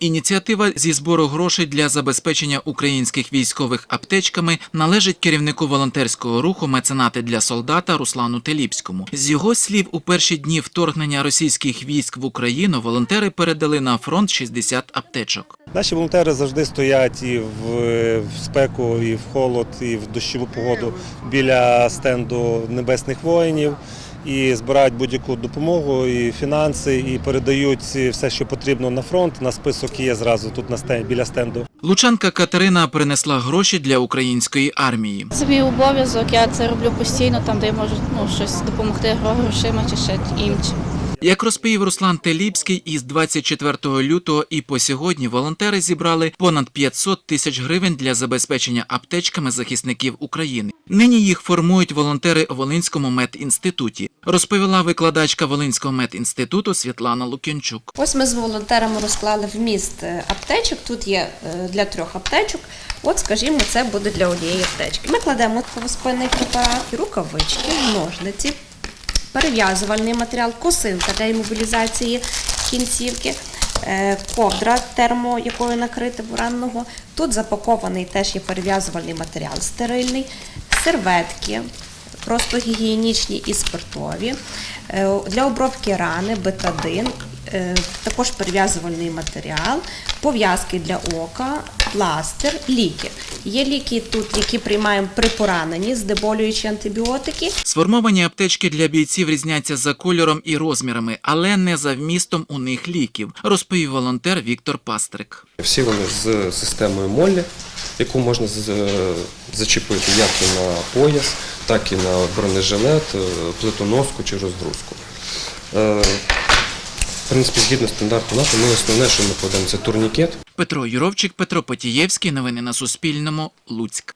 Ініціатива зі збору грошей для забезпечення українських військових аптечками належить керівнику волонтерського руху меценати для солдата Руслану Теліпському. З його слів, у перші дні вторгнення російських військ в Україну волонтери передали на фронт 60 аптечок. Наші волонтери завжди стоять і в, спеку, і в холод, і в дощову погоду біля стенду небесних воїнів. І збирають будь-яку допомогу, і фінанси, і передають все, що потрібно на фронт. На список є зразу тут на стенд, біля стенду. Лучанка Катерина принесла гроші для української армії. Це мій обов'язок, я це роблю постійно, там, де я можу ну, щось допомогти грошима чи ще іншим. Як розповів Руслан Теліпський, із 24 лютого і по сьогодні волонтери зібрали понад 500 тисяч гривень для забезпечення аптечками захисників України. Нині їх формують волонтери у Волинському медінституті, розповіла викладачка Волинського медінституту Світлана Лук'янчук. Ось ми з волонтерами розклали вміст е, аптечок. Тут є е, для трьох аптечок. От, скажімо, це буде для однієї аптечки. Ми кладемо спинний препарат, рукавички, ножниці, перев'язувальний матеріал, косинка для імобілізації кінцівки. е, Ковдра термо, якою накрити буранного. Тут запакований теж є перев'язувальний матеріал стерильний, серветки, просто гігієнічні і спиртові. Е, Для обробки рани, бетадин, також перев'язувальний матеріал, пов'язки для ока, пластир, ліки. Є ліки тут, які приймаємо при пораненні, знеболюючі антибіотики. Сформовані аптечки для бійців різняться за кольором і розмірами, але не за вмістом у них ліків, розповів волонтер Віктор Пастрик. Всі вони з системою Моллі, яку можна зачепити як і на пояс, так і на бронежилет, е, плитоноску чи розгрузку. Принципі, згідно стандарту НАТО, ми основне, що ми подаємо, це турнікет. Петро Юровчик, Петро Потієвський. Новини на Суспільному. Луцьк.